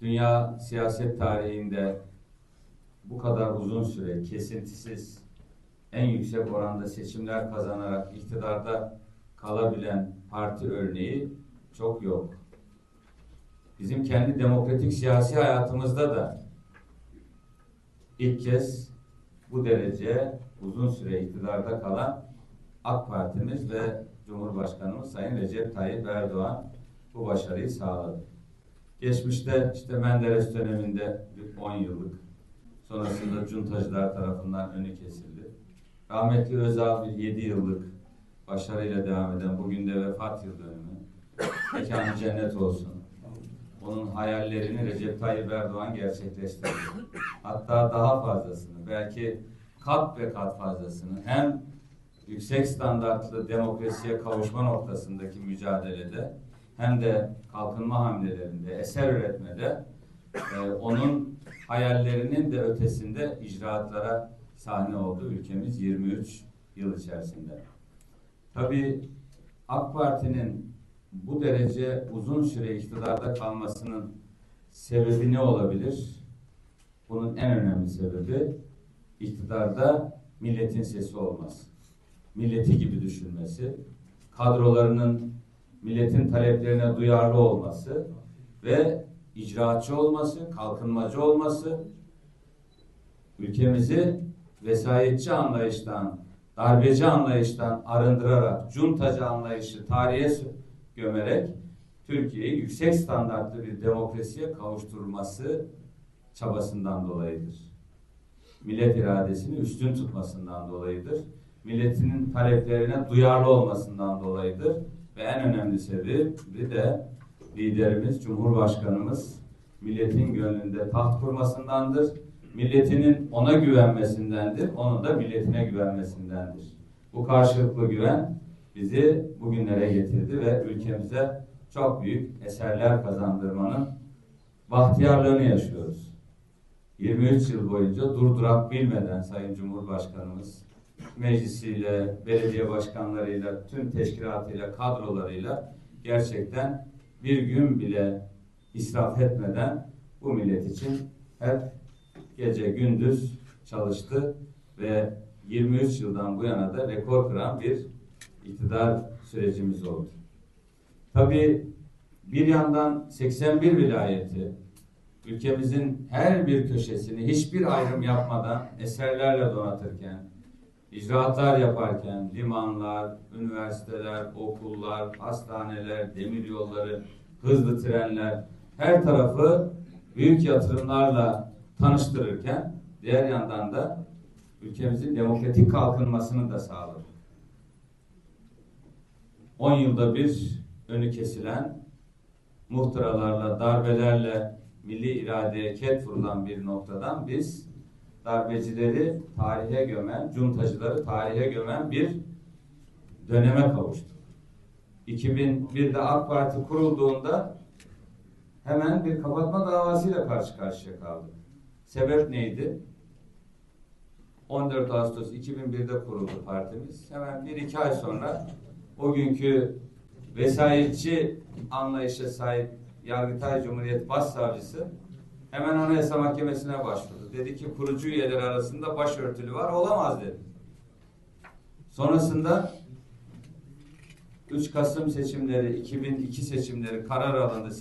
dünya siyaset tarihinde bu kadar uzun süre kesintisiz en yüksek oranda seçimler kazanarak iktidarda kalabilen parti örneği çok yok. Bizim kendi demokratik siyasi hayatımızda da ilk kez bu derece uzun süre iktidarda kalan AK Partimiz ve Cumhurbaşkanımız Sayın Recep Tayyip Erdoğan bu başarıyı sağladı. Geçmişte işte Menderes döneminde bir 10 yıllık, sonrasında cuntacılar tarafından önü kesildi. Rahmetli Özal bir 7 yıllık başarıyla devam eden bugün de vefat yıl dönümü. Mekanı cennet olsun. Onun hayallerini Recep Tayyip Erdoğan gerçekleştirdi. Hatta daha fazlasını, belki kat ve kat fazlasını hem yüksek standartlı demokrasiye kavuşma noktasındaki mücadelede hem de kalkınma hamlelerinde, eser üretmede e, onun hayallerinin de ötesinde icraatlara sahne oldu ülkemiz 23 yıl içerisinde. Tabii AK Parti'nin bu derece uzun süre iktidarda kalmasının sebebi ne olabilir? Bunun en önemli sebebi iktidarda milletin sesi olması. Milleti gibi düşünmesi, kadrolarının milletin taleplerine duyarlı olması ve icraatçı olması, kalkınmacı olması, ülkemizi vesayetçi anlayıştan, darbeci anlayıştan arındırarak, cuntacı anlayışı tarihe gömerek Türkiye'yi yüksek standartlı bir demokrasiye kavuşturması çabasından dolayıdır. Millet iradesini üstün tutmasından dolayıdır. Milletinin taleplerine duyarlı olmasından dolayıdır. Ve en önemli sebebi de liderimiz, Cumhurbaşkanımız milletin gönlünde taht kurmasındandır. Milletinin ona güvenmesindendir. Onun da milletine güvenmesindendir. Bu karşılıklı güven bizi bugünlere getirdi ve ülkemize çok büyük eserler kazandırmanın bahtiyarlığını yaşıyoruz. 23 yıl boyunca durdurak bilmeden Sayın Cumhurbaşkanımız meclisiyle, belediye başkanlarıyla, tüm teşkilatıyla, kadrolarıyla gerçekten bir gün bile israf etmeden bu millet için hep gece gündüz çalıştı ve 23 yıldan bu yana da rekor kıran bir iktidar sürecimiz oldu. Tabii bir yandan 81 vilayeti ülkemizin her bir köşesini hiçbir ayrım yapmadan eserlerle donatırken, icraatlar yaparken limanlar, üniversiteler, okullar, hastaneler, demiryolları, hızlı trenler her tarafı büyük yatırımlarla tanıştırırken diğer yandan da ülkemizin demokratik kalkınmasını da sağladı. 10 yılda bir önü kesilen muhtıralarla, darbelerle milli iradeye ket vurulan bir noktadan biz darbecileri tarihe gömen, cuntacıları tarihe gömen bir döneme kavuştuk. 2001'de AK Parti kurulduğunda hemen bir kapatma davasıyla karşı karşıya kaldık. Sebep neydi? 14 Ağustos 2001'de kuruldu partimiz. Hemen bir iki ay sonra o günkü vesayetçi anlayışa sahip Yargıtay Cumhuriyet Başsavcısı hemen Anayasa Mahkemesi'ne başvurdu. Dedi ki kurucu üyeler arasında başörtülü var olamaz dedi. Sonrasında 3 Kasım seçimleri, 2002 seçimleri karar alındı.